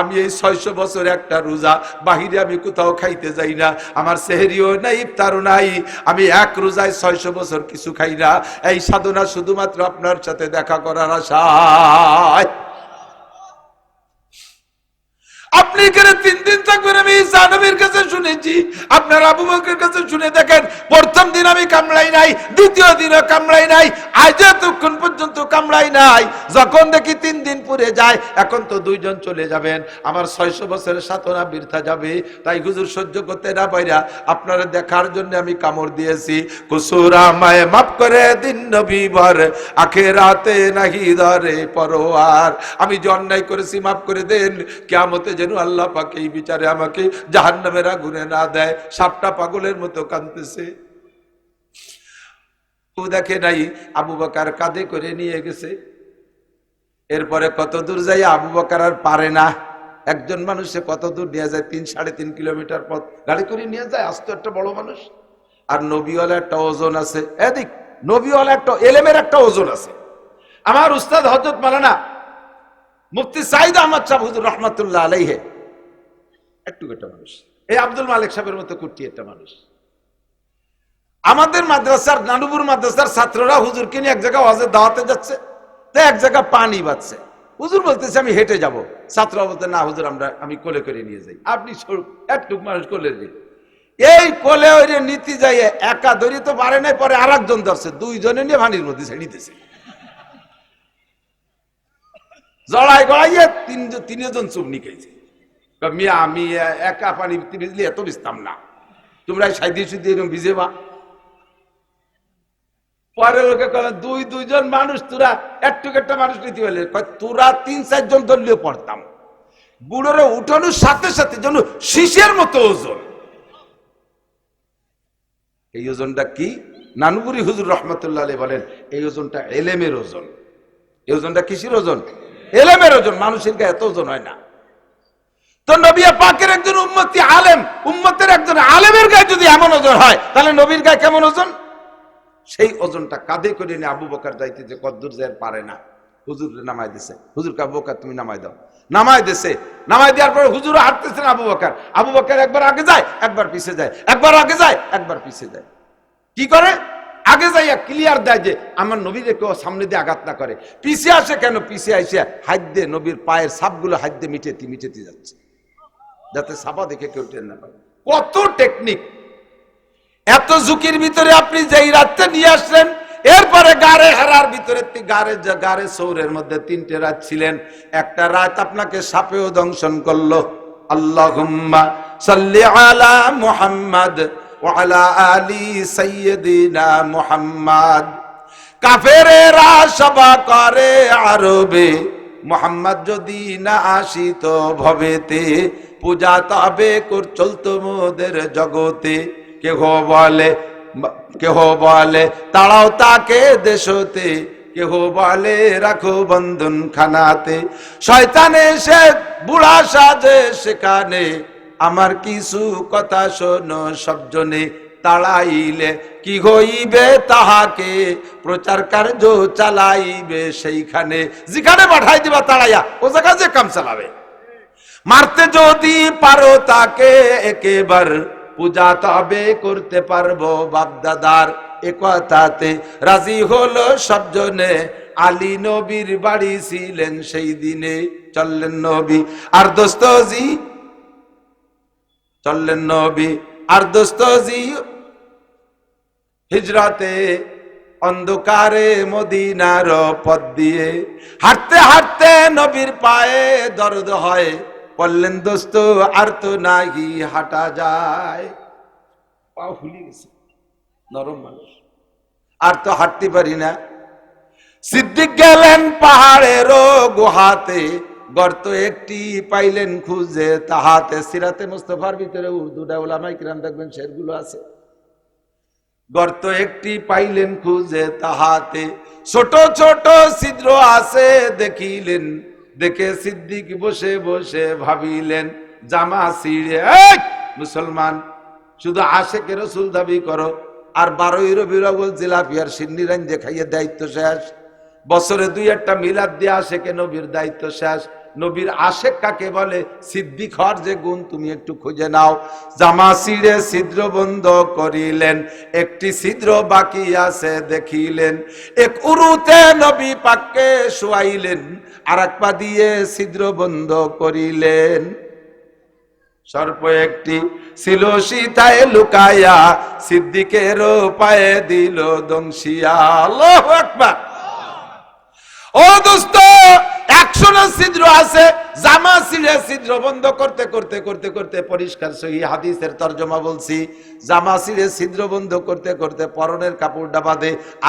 আমি এই ছয়শো বছর একটা রোজা, বাহিরে আমি কোথাও খাইতে যাই না। আমার সেহেরিও নাই, ইফতারও নাই। আমি এক রোজায় ছয়শো বছর কিছু খাই না। এই সাধনা শুধুমাত্র আপনার সাথে দেখা করার আশায়। আপনি এখানে তিন দিন থাকবেন, আমি সানবীর কাছে শুনেছি। আপনার আবু বকরের কাছে শুনে দেখেন, প্রথম দিন আমি কামড়াই নাই, দ্বিতীয় দিনও কামড়াই নাই, আজ এতক্ষণ পর্যন্ত কামড়াই নাই। যখন দেখি তিন দিন পুরে যায়, এখন তো দুইজন চলে যাবেন। আমার ছয়শো বছরের সাধনা বৃথা যাবে। তাই হুজুর সহ্য করতে না পাইরা আপনারা দেখার জন্য আমি কামড় দিয়েছি। কুসুরা মায় মাফ করে দিন নবী ভর আখেরাতে নাহি ধরে পরোয়ার। আমি যে অন্যায় করেছি, মাফ করে দেন। কেমতে যেন আল্লাহ পাকে এই বিচারে আমাকে জাহান্নামের আগুনে না দেয়। সাপটা পাগলের মতো কাঁদতেছে। দেখে নাই, আবু বাকার কাঁধে করে নিয়ে গেছে। এরপরে কত দূর যাই আবু বাকার আর পারে না। একজন মানুষে কত দূর নিয়ে যায়, তিন, সাড়ে তিন কিলোমিটার পথ। গাড়ি করে নিয়ে যায়, আস্ত একটা বড় মানুষ। আর নবীওয়ালা একটা ওজন আছে। এদিক, নবীওয়ালা একটা, এলেমের একটা ওজন আছে। আমার উস্তাদ হজরত মালানা মুফতি সাইদ আহমদ হুজুর রহমতুল্লাহ আলাইহে। একটু একটা মানুষ। এই আব্দুল মালিক সাহেবের মতো কুটি একটা মানুষ। আমাদের মাদ্রাসার, নানুপুর মাদ্রাসার ছাত্ররা হুজুরকে নিয়ে এক জায়গায় ওয়াজের দাওয়াতে যাচ্ছে, তো এক জায়গায় পানি বাচ্ছে হুজুর বলতেছে, আমি হেঁটে যাব। ছাত্ররা বলতে না হুজুর, আমরা, আমি কোলে করে নিয়ে যাই। আপনি একটুক মানুষ কোলে নিয়ে এই কোলে ওই নীতি যাই একা ধরি তো পারে নাই, পরে আর একজন ধরছে, দুইজনে নিয়ে ভানির মধ্যে ছেড়িতেছে জড়াই গড়াইয়ে তিন তিনজন চুপ নিকেছে মিয়া, আমি একা পানি ভিজলি, এত ভিজতাম না। তোমরা সাইদি সুদি এরকম ভিজেবা। পরে লোকে কলে দুই দুইজন মানুষ, তোরা একটু একটা মানুষ নিতে পারলে। তোরা তিন, চারজন দলীয় পড়তাম। বুড়োরে উঠানোর সাথে সাথে যেন শিশের মতো ওজন। এই ওজনটা কি? নানুপুরি হুজুর রহমতুল্লাহ বলেন, এই ওজনটা এলেমের ওজন। এই ওজনটা কিসের ওজন? এলেমের ওজন, মানুষের গায়ে এত ওজন হয় না। তো নবিয়া পাকের একজন উম্মতি আলেম, উম্মতের একজন আলেমের গায়ে যদি এমন ওজন হয়, তাহলে নবীর গায়ে কেমন ওজন? সেই ওজনটা কাঁধে করে নিয়ে আবু বকার যাইতে যে কদ্দুর যায় পারে না, হুজুর নামাই দিছে। হুজুর আবু বকার, তুমি নামাই দাও। নামাই দিছে। নামাই দেওয়ার পরে হুজুর হাঁটতেছেন আবু বকার। আবু বকার একবার আগে যায়, একবার পিছে যায়। একবার আগে যায়, একবার পিছে যায়। কি করে? আগে যাইয়া ক্লিয়ার দেয় যে আমার নবীরে কেউ সামনে দিয়ে আঘাত না করে। পিছে আসে কেন? পিছে আসে হাত দিয়ে নবীর পায়ের সাপগুলো হাত দিয়ে মিটেতি মিটেতি যাচ্ছে। যাতে সাপা দেখে কেউ টেন না পায়। কত টেকনিক এত ঝুঁকির ভিতরে আপনি যেই রাত্রে নিয়ে আসলেন, এরপরে গাড়ে হেরার ভিতরে গাড়ে গাড়ে সৌরের মধ্যে তিনটে রাত ছিলেন। একটা রাত আপনাকে সাপেও দংশন করল। আল্লাহ সাল্লি আলা মুহাম্মদ। ওয়ালা আলি সাইয়্যিদিনা মুহাম্মদ কাফেরেরা সভা করে আরবে। মোহাম্মদ যদি না আসিত ভবেতে। পূজা তবে চলতো মোদের জগতে। কেহ বলে কেহ বলে, তাড়াও তাকে দেশতে। কেহ বলে, রাখো বন্ধন খানাতে শয়তানে সে বুড়া সাজে সেখানে। আমার কিছু কথা শোনো, সবজনে তাড়াইলে কি হইবে তাহাকে? প্রচার কার্য চালাইবে সেইখানে। যেখানে পাঠাই দিবা তাড়াইয়া, ও জায়গা যে কাম চালাবে। মারতে যদি পারো তাকে একেবার, পূজা তবে করতে পারব বাগদাদার এ কথাতে। রাজি হলো সবজনে, আলী নবীর বাড়ি ছিলেন সেই দিনে, চললেন নবী। আর দোস্তজি চললেন নবী। আর দোস্তজি হিজরাতে অন্ধকারে মদিনার পথ দিয়ে হাঁটতে হাঁটতে নবীর পায়ে দরদ হয়। বললেন, দোস্ত, আর তো নাহি, হাঁটা যায়। পা ফুলি গেছে। নরম মানুষ। আর তো হাঁটতে পারি না। সিদ্দিক গেলেন পাহাড়ের গুহাতে। গর্ত একটি পাইলেন খুঁজে, তাহাতে সিরাতে মুস্তফার ভিতরে উর্দুটা ওলামাই কিরাম দেখবেন শেরগুলো আছে। গর্ত একটি পাইলেন খুঁজে, তাহাতে ছোট ছোট ছিদ্র আছে দেখিলেন। দেখে সিদ্দিক বসে বসে ভাবিলেন, জামা ছিঁড়ে মুসলমান, শুধু আশেকে রসুল দাবি করো, আর বারোই রবিরবল জিলাপিয়ার সিন্নিরান দেখাইয়ে দায়িত্ব শেষ। বছরে দুই একটা মিলাদ দিয়ে আসে কে নবীর দায়িত্ব শেষ। নবীর আশেক কাকে বলে, সিদ্দিক হওয়ার যে গুণ তুমি একটু খুঁজে নাও। জামা ছিদ্র বন্ধ করিলেন, একটি ছিদ্র বাকি আছে দেখিলেন। এক উরুতে নবী পাককে শুয়াইলেন আর এক পা দিয়ে ছিদ্র বন্ধ করিলেন। সর্প একটি ছিল সীতায় লুকায়া, সিদ্দিকের পায়ে দিল দংশিয়া। আল্লাহ আকবার! ও দোস্ত একশো না ছিদ্র আছে। জামা ছিঁড়ে ছিদ্র বন্ধ করতে করতে করতে করতে পরিষ্কার সহি হাদিসের তর্জমা বলছি। জামা ছিঁড়ে ছিদ্র বন্ধ করতে করতে পরনের কাপড়টা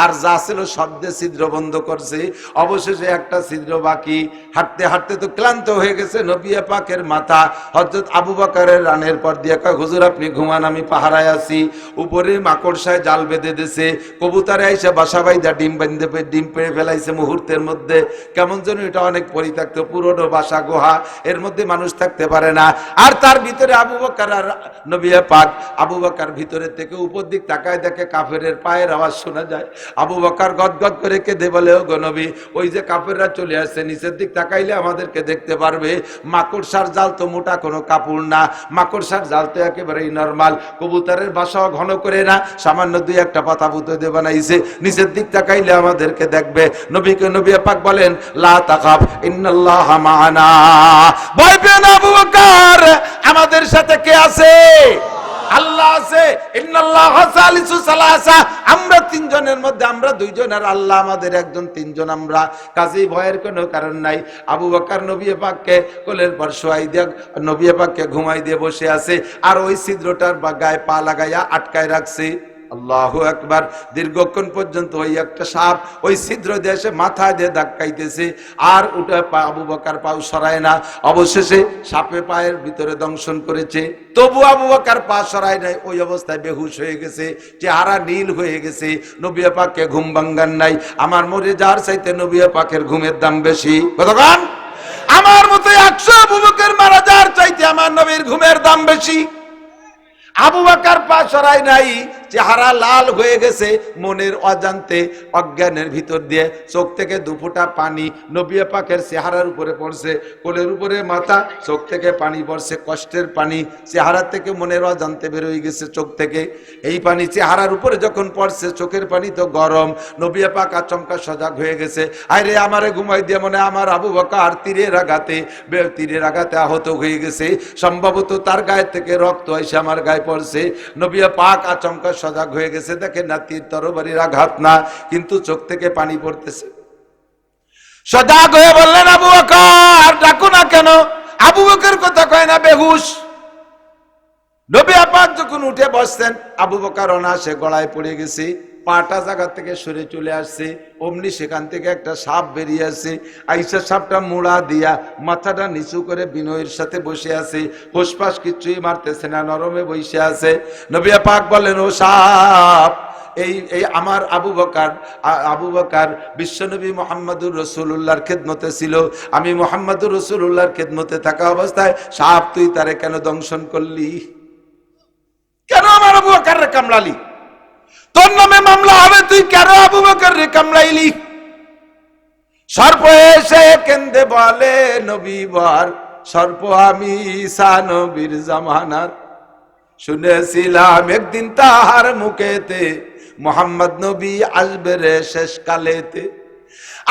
আর যা ছিল শব্দে ছিদ্র বন্ধ করছে। অবশেষে একটা ছিদ্র বাকি। হাঁটতে হাঁটতে তো ক্লান্ত হয়ে গেছে নবিয়া পাকের মাথা। হজরত আবু বাকারের রানের পর দিয়ে কয়, হুজুর, আপনি ঘুমান, আমি পাহারায় আছি। উপরে মাকড়সায় জাল বেঁধে দিছে। কবুতারে আইসা বাসা বাইদা ডিম বেঁধে, ডিম পেড়ে ফেলাইছে মুহূর্তের মধ্যে। কেমন যেন এটা অনেক পরিত্যক্ত পুরনো বাসা গুহা এর মধ্যে মানুষ থাকতে পারে না। আর তার ভিতরে আবু বকার আর নবিয়া পাক, আবু বকার ভিতরে থেকে উপর দিক তাকায় দেখে কাফেরের পায়ের আওয়াজ শোনা যায়। আবু বকার গদগদ করে কেঁদে বলে ও গো নবী, ওই যে কাফেররা চলে আসছে, নিচের দিক তাকাইলে আমাদেরকে দেখতে পারবে। মাকড়সার জাল তো মোটা কোনো কাপড় না। মাকড়সার জাল তো একেবারেই নর্মাল। কবুতরের বাসাও ঘন করে না। সামান্য দুই একটা পাতা পুঁতে দিয়ে বানাইছে। নিচের দিক তাকাইলে আমাদেরকে দেখবে। নবীকে নবী পাক বলেন, লা তাকাব ইন্নাল্লাহ মানা। ভয় পেও না আবু বকর, আমাদের সাথে কে আছে? আল্লাহ আছে। আমরা তিনজনের মধ্যে, আমরা দুইজন আর আল্লাহ আমাদের একজন, তিনজন আমরা। কাজেই ভয়ের কোনো কারণ নাই। আবু বকর নবী পাককে কোলের পর শোয়াই দিয়ে, নবী পাককে ঘুমাই দিয়ে বসে আছে। আর ওই ছিদ্রটার বা গায়ে পা লাগাইয়া আটকায় রাখছে। আল্লাহ একবার দীর্ঘক্ষণ পর্যন্ত ওই একটা সাপ ওই ছিদ্র এসে মাথায় দিয়ে ধাক্কাইতেছে, আর পা আবু বকার পাও সরায় না। অবশেষে সাপে পায়ের ভিতরে দংশন করেছে। তবু আবু বকার পা সরায় নাই, ওই অবস্থায় বেহুশ হয়ে গেছে, চেহারা নীল হয়ে গেছে নবিয়া পাককে ঘুম ভাঙ্গান নাই। আমার মরে যার চাইতে নবিয়া পাকের ঘুমের দাম বেশি। কতক্ষণ আমার মতো একশো আবু বকর মারা যার চাইতে আমার নবীর ঘুমের দাম বেশি। আবু বাকার পা সরাই নাই চেহারা লাল হয়ে গেছে, মনের অজান্তে, অজ্ঞানের ভিতর দিয়ে চোখ থেকে দুফোটা পানি নবিয়া পাকের চেহারার উপরে পড়ছে, কোলের উপরে মাথা, চোখ থেকে পানি পড়ছে, কষ্টের পানি, চেহারা থেকে মনের অজান্তে বেরোয় গেছে চোখ থেকে। এই পানি চেহারার উপরে যখন পড়ছে, চোখের পানি তো গরম নবিয়া পাক আচমকা সজাগ হয়ে গেছে আরে আমারে ঘুমাই দিয়ে মনে আমার আবু বকার তীরের আঘাতে, বে- তীরের আঘাতে আহত হয়ে গেছে। সম্ভবত তার গায়ে থেকে রক্ত এসে আমার গায়ে পড়ছে। নবিয়া পাক আচমকা সজাগ হয়ে গেছে, দেখে না তীর তরবারির আঘাত না, কিন্তু চোখ থেকে পানি পড়তেছে। সজাগ হয়ে বললেন, আবু বকর ডাকো না কেন? আবু বকর কথা কয় না, বেহুশ। নবী আপাত যখন উঠে বসতেন আবু বকার অনাসে গলায় পড়ে গেছে। পাটা জায়গা থেকে সরে চলে আসছে, অমনি সেখান থেকে একটা সাপ বেরিয়ে আসছে, আইসা সাপটা মুড়া দিয়া মাথাটা নিচু করে বিনয়ের সাথে বসে আছে, হোসপাস কিচ্ছুই মারতেছে না, নরমে বসে আছে। নবিয়া পাক বলেন ও সাপ, এই এই আমার আবু বকার আবু বকার বিশ্বনবী মোহাম্মদুর রসুল্লাহর খেদমতে ছিল। আমি মোহাম্মদুর রসুল্লাহর খেদমতে থাকা অবস্থায় সাপ তুই তারে কেন দংশন করলি? কেন আমার আবু বকার কামড়ালি? তোর নামে মামলা হবে, তুই কেন আবু বকার রে কামড়াইলি? সর্প এসে কেন্দে বলে নবী বর, সর্প আমি ঈসা নবীর জামানার। শুনেছিলাম একদিন তাহার মুখেতে, মোহাম্মদ নবী আসবে রে শেষ কালেতে।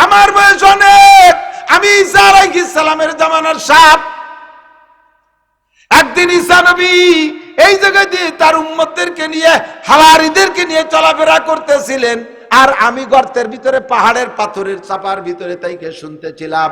আমার বয়স অনেক, আমি ঈসা আলাইহিস সালামের জামানার সাপ। একদিন ঈসা নবী এই জায়গায় দিয়ে তার উম্মতদেরকে নিয়ে হালারিদেরকে নিয়ে চলাফেরা করতেছিলেন। আর আমি গর্তের ভিতরে, পাহাড়ের পাথরের চাপার ভিতরে তাইকে শুনতেছিলাম।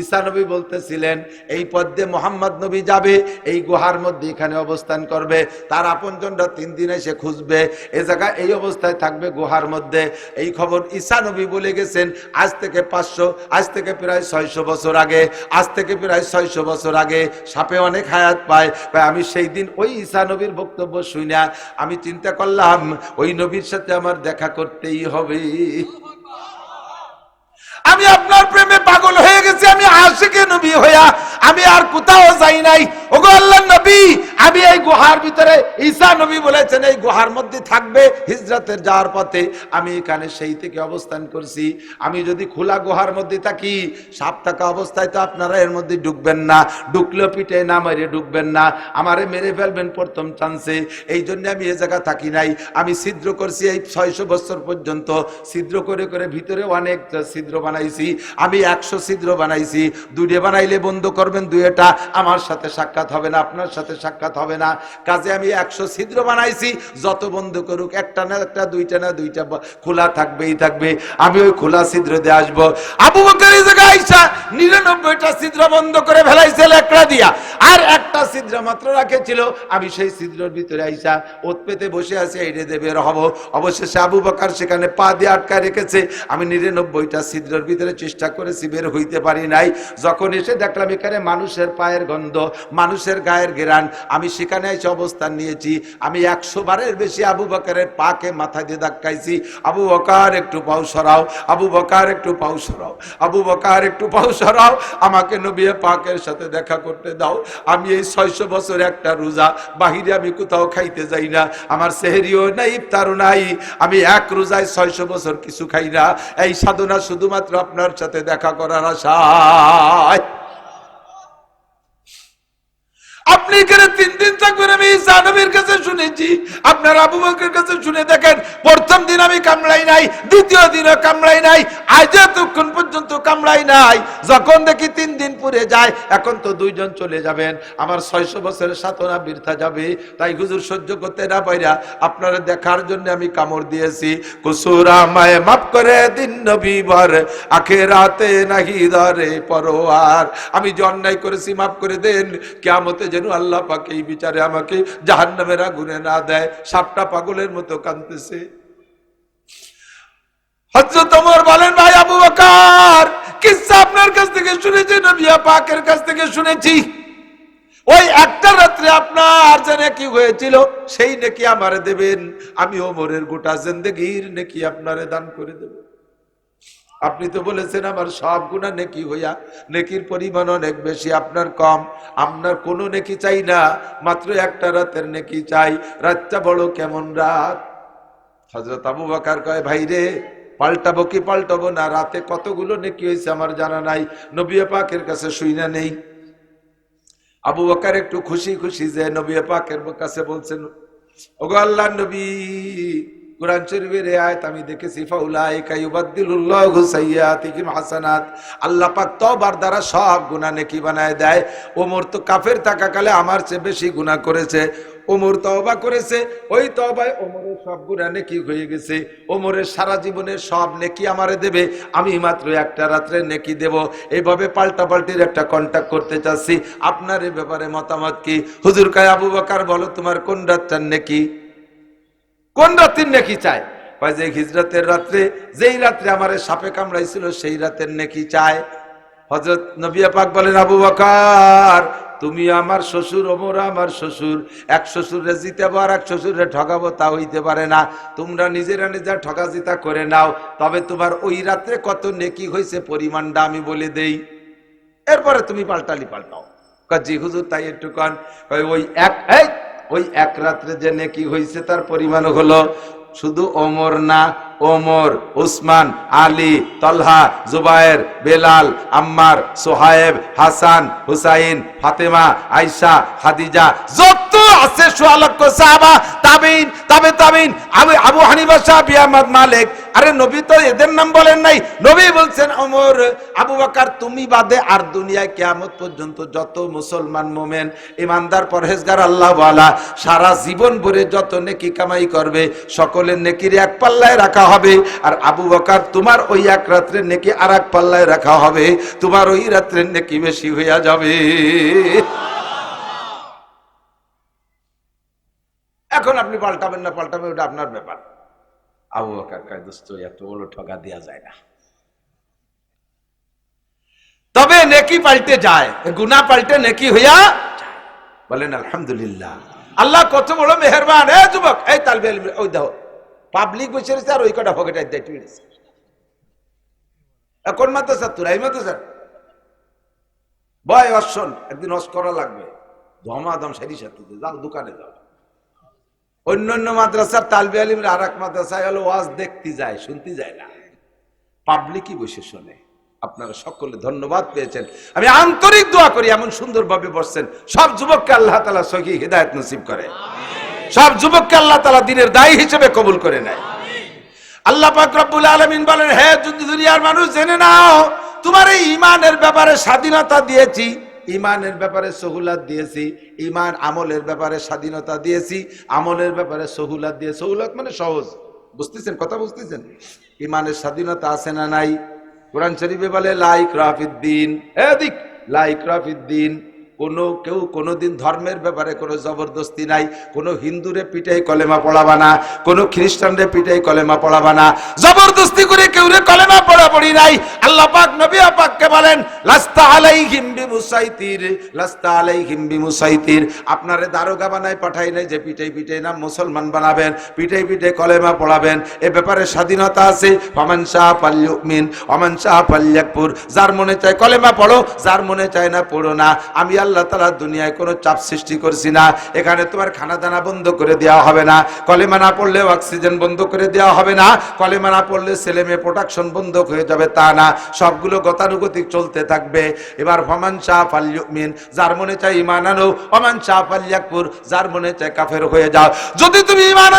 ঈসা নবী বলতেছিলেন, এই পদ্মে মোহাম্মদ নবী যাবে, এই গুহার মধ্যে এখানে অবস্থান করবে। তার আপনজনরা তিন দিনে সে খুঁজবে। এ জায়গায় এই অবস্থায় থাকবে গুহার মধ্যে। এই খবর ঈসা নবী বলে গেছেন, আজ থেকে পাঁচশো, আজ থেকে প্রায় ছয়শো বছর আগে, আজ থেকে প্রায় ছয়শো বছর আগে সাপে অনেক হায়াত পায়। আমি সেই দিন ওই ঈসা নবীর বক্তব্য শুনে আমি চিন্তা করলাম, ওই নবীর সাথে আমার দেখা করতেই হবে। আমি আপনার প্রেমে পাগল হয়ে গেছি, আমি আশিকে নবী হইয়া আমি আর কোথাও যাই নাই। ওগো আল্লাহ নবী আমি এই গুহার ভিতরে ঈসা নবী বলেছেন, এই গুহার মধ্যে থাকবে হিজরতের যাওয়ার পথে। আমি এখানে সেই থেকে অবস্থান করছি। আমি যদি খোলা গুহার মধ্যে থাকি, সাপ থাকা অবস্থায় তো আপনারা এর মধ্যে ঢুকবেন না। ঢুকলেও পিঠে না মেরে ঢুকবেন না। আমারে মেরে ফেলবেন প্রথম চান্সে এই জন্য আমি এ জায়গা থাকি নাই। আমি ছিদ্র করছি এই ছয়শো বছর পর্যন্ত। ছিদ্র করে করে ভিতরে অনেক ছিদ্র বানাইছি। আমি একশো ছিদ্র বানাইছি। দুইটা বানাইলে বন্ধ করবেন দুইটা। আমার সাথে সাক্ষাৎ হবে না, আপনার সাথে সাক্ষাৎ হবে না। কাজে আমি একশো ছিদ্র বানাইছি, যত বন্ধ করুক, একটা না একটা, দুইটা না দুইটা খোলা থাকবেই থাকবে। আমি ওই খোলা ছিদ্র দিয়ে আসব। আবু বকর এই জায়গায় নিরানব্বইটা ছিদ্র বন্ধ করে ফেলাইছে লেকড়া দিয়া। আর একটা ছিদ্র মাত্র রাখেছিল, আমি সেই ছিদ্রের ভিতরে আইসা ওত পেতে বসে আছি এই রেদে বের হব। অবশেষে আবু বকার সেখানে পা দিয়ে আটকায় রেখেছে। আমি নিরানব্বইটা ছিদ্রের ভিতরে চেষ্টা করেছি, বের হইতে পারি নাই। যখন এসে দেখলাম এখানে মানুষের পায়ের গন্ধ, মানুষের গায়ের গেরান আমি সেখানে এসে অবস্থান নিয়েছি। আমি একশো বারের বেশি আবু বকারের পাকে মাথা দিয়ে ধাক্কাইছি। আবু বকার একটু পাও সরাও, আবু বকার একটু পাও সরাও, আবু বকার একটু পাও সরাও, আমাকে নবিয়ে পাকের সাথে দেখা করতে দাও। আমি এই ছয়শো বছর একটা রোজা, বাহিরে আমি কোথাও খাইতে যাই না। আমার সেহেরিও নাই, ইফতারও নাই। আমি এক রোজায় ছয়শো বছর কিছু খাই না। এই সাধনা শুধুমাত্র আপনার সাথে দেখা করার আশায়। আপনি এখানে তিন দিন থাকবেন, আমি ঈসা কাছে শুনেছি। আপনার আবু বকরের কাছে শুনে দেখেন, প্রথম দিন আমি কামড়াই নাই, দ্বিতীয় দিনও কামড়াই নাই, আজ এতক্ষণ পর্যন্ত কামড়াই নাই। যখন দেখি তিন দিন পুরে যায়, এখন তো দুইজন চলে যাবেন। আমার ছয়শো বছরের সাতনা বৃথা যাবে। তাই হুজুর সহ্য করতে না পাইরা আপনারা দেখার জন্য আমি কামড় দিয়েছি। কুসুর আমায় মাফ করে দিন নবী ভর আখেরাতে নাহি ধরে পরোয়ার। আমি যে অন্যায় করেছি, মাফ করে দেন। কেমতে যেন আল্লাহ পাকে এই বিচারে আমাকে জাহান্নামের আগুনে না দেয়, সাপটা পাগলের মতো কাঁদতেছে। ওই একটা রাত্রে আপনার যে হয়েছিল, সেই নাকি আমারে দেবেন। আমি ওমরের গোটা জিন্দেগির নাকি আপনারে দান করে দেব। আপনি তো বলেছেন আমার সব গুণা নেকি হইয়া, নেকির পরিমাণ অনেক বেশি, আপনার কম। আপনার কোনো নেকি চাই না, মাত্র একটা রাতের নেকি চাই। রাতটা বড় কেমন রাত? হজরত আবু বাকার কয়, ভাই রে, পাল্টাবো কি পাল্টাবো না? রাতে কতগুলো নেকি হয়েছে আমার জানা নাই। নবী পাকের কাছে শুই না নেই। আবু বকার একটু খুশি খুশি যে নবী পাকের কাছে বলছেন, ওগো আল্লাহ নবী কোরআন শরীফের আয়াত আমি দেখেছি হাসানাত। দ্বারা সব নেকি বানায় দেয়। ওমর তো কাফের আমার চেয়ে বেশি গুনাহ করেছে। ওমর তওবা করেছে, ওই তওবায় ওমরের সব গুনাহ নেকি হয়ে গেছে। ওমরের সারা জীবনের সব নেকি আমারে দেবে, আমি মাত্র একটা রাত্রে নেকি দেব। এইভাবে পাল্টা পাল্টির একটা কন্টাক্ট করতে চাচ্ছি। আপনার এই ব্যাপারে মতামত কি? হুজুর কায় আবু বকার বলো, তোমার কোন রাতটার নেকি? কোন রাত্রির নেকি চায়? কয় যে হিজরতের রাত্রে, যেই রাত্রে আমার সাপে কামড়াইছিল, সেই রাতের নেকি চায়। হজরত নবিয়া পাক বলেন, আবু বকার, তুমি আমার শ্বশুর, ওমর আমার শ্বশুর। এক শ্বশুরে জিতাবো আর এক শ্বশুরে ঠকাবো তা হইতে পারে না। তোমরা নিজেরা নিজের ঠকা জিতা করে নাও। তবে তোমার ওই রাত্রে কত নেকি হয়েছে পরিমাণটা আমি বলে দেই। এরপরে তুমি পাল্টালি পাল্টাও। জি হুজুর, তাই একটু কন। ওই এক ওই এক রাত্রে যে নেকি হয়েছে তার পরিমাণ হলো শুধু ওমর না, ওমর, উসমান, আলী, তলহা, জুবায়ের, বেলাল, আম্মার, সোহায়েব, হাসান, হুসাইন, ফাতেমা আয়সা হাদিজা যত আছে সোয়ালক্ষ সাহাবা, তাবিন, তাবে তাবিন। আবু আবু হানিবা মালিক আরে নবী তো এদের নাম বলেন নাই। নবী বলছেন অমর আবু বকর, তুমি বাদে আর দুনিয়ায় কিয়ামত পর্যন্ত যত মুসলমান মোমেন ইমানদার পরহেজগার আল্লাহ ওয়ালা সারা জীবন ভরে যত নেকি কামাই করবে, সকলের নেকির এক পাল্লায় রাখা হবে। আর আবু বকর, তোমার ওই এক রাত্রে নেকি আর এক পাল্লায় রাখা হবে, তোমার ওই রাত্রের নেকি বেশি হইয়া যাবে। এখন আপনি পাল্টাবেন না, পাল্টাবেন, ওটা আপনার ব্যাপার। আবু বকর কয় এত বড় ঠকা দেওয়া যায় না। তবে নেকি পাল্টে যায় গুনা পাল্টে নেকি হইয়া। বলেন, আলহামদুলিল্লাহ। আল্লাহ কত বড় মেহরবান। এ যুবক, এই তালবে ওই দেখো পাবলিক বসে রয়েছে আর ওই কটা পকেটে দেয় টুইটেছে কোন মাত্র স্যার তোর? এই মাত্র স্যার ভয় অশ্বন একদিন হস করা লাগবে। ধমাধম সারি সাথে যাও দোকানে যাও। অন্য অন্য মাদ্রাসার তালবি আলিমরা আর এক মাদ্রাসায় হলো ওয়াজ দেখতে যায়, শুনতে যায় না। পাবলিকই বসে শোনে। আপনারা সকলে ধন্যবাদ পেয়েছেন। আমি আন্তরিক দোয়া করি, এমন সুন্দরভাবে বসছেন। সব যুবককে আল্লাহ তালা সহি হৃদায়ত নসিব করে। সব যুবককে আল্লাহ তালা দিনের দায়ী হিসেবে কবুল করে নেয়। আল্লাহ রব্বুল আলামিন বলেন হ্যাঁ দুনিয়ার মানুষ, জেনে নাও, তোমার এই ইমানের ব্যাপারে স্বাধীনতা দিয়েছি। ইমানের ব্যাপারে সহুলাত দিয়েছি, ইমান আমলের ব্যাপারে স্বাধীনতা দিয়েছি, আমলের ব্যাপারে সহুলাত দিয়ে, সহুলাত মানে সহজ। বুঝতেছেন? কথা বুঝতেছেন? ইমানের স্বাধীনতা আছে না নাই? কোরআন শরীফে বলে, লাইক রাফিদ্দিন। এদিক, লাইক রাফিদ্দিন। কোনো কেউ কোনোদিন ধর্মের ব্যাপারে কোনো জবরদস্তি নাই, কোনো হিন্দুরে পিটাই কলেমা পড়াবা না, কোনো খ্রিস্টানরে পিটাই কলেমা পড়াবা না, জবরদস্তি করে কেউ রে কলেমা পড়া পড়ি নাই। আল্লাহ পাক নবী পাককে বলেন, লাস্তা আলাইহিম বিমুসাইতির, লাস্তা আলাইহিম বিমুসাইতির। আপনারে দারোগা বানাই পাঠাই নাই যে পিটাই পিটাই না মুসলমান বানাবেন পিটাই পিটাই কলেমা পড়াবেন। এ ব্যাপারে স্বাধীনতা আছে। অমান শাহ পাল্যুমিন অমান শাহ পাল্যাকপুর যার মনে চায় কলেমা পড়ো, যার মনে চায় না পড়ো না। আমি আল্লাহ তালা দুনিয়ায় কোনো চাপ সৃষ্টি করছি না। এখানে তোমার খানা দানা বন্ধ করে দেওয়া হবে না। কলেমা না পড়লে অক্সিজেন বন্ধ করে দেওয়া হবে না। কলেমা না পড়লে ছেলে মেয়ে প্রোডাকশন বন্ধ হয়ে যাবে তা না। সবগুলো গতানুগতিক চলতে থাকবে। এবার ফমান শাহ ফাল্যুমিন যার মনে চায় ইমান আনো। অমান শাহ ফাল্যাকপুর যার মনে চায় কাফের হয়ে যাও। যদি তুমি ইমান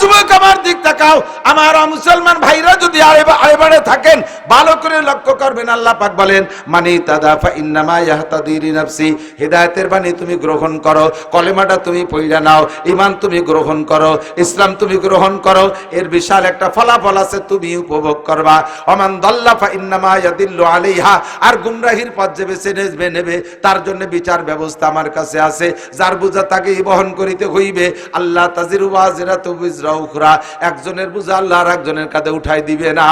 যুবক আমার দিক তাকাও। আমার মুসলমান ভাইরা যদি আড়েবাড়ে থাকেন, ভালো করে লক্ষ্য করবেন, আল্লাহ পাক বলেন মানি তাদা ফা ইন্নামা ইয়াহতাদিরি নাফসি। হেদায়েতের বাণী তুমি গ্রহণ করো, কলেমাটা তুমি পইরা নাও ইমান তুমি গ্রহণ করো, ইসলাম তুমি গ্রহণ করো, এর বিশাল একটা ফলাফল আছে তুমি উপভোগ করবা। অমান দল্লা ফা ইন্নামা ইয়াদিল্লু আলাইহা, আর গুমরাহির পথ যে বেছে নেবে নেবে, তার জন্য বিচার ব্যবস্থা আমার কাছে আছে। যার বোঝা তাকেই বহন করিতে হইবে। আল্লাহ তাজির ওয়াজিরা তু বিজরা উখরা। একজনের বোঝা আল্লাহ আর একজনের কাঁধে উঠাই দিবে না।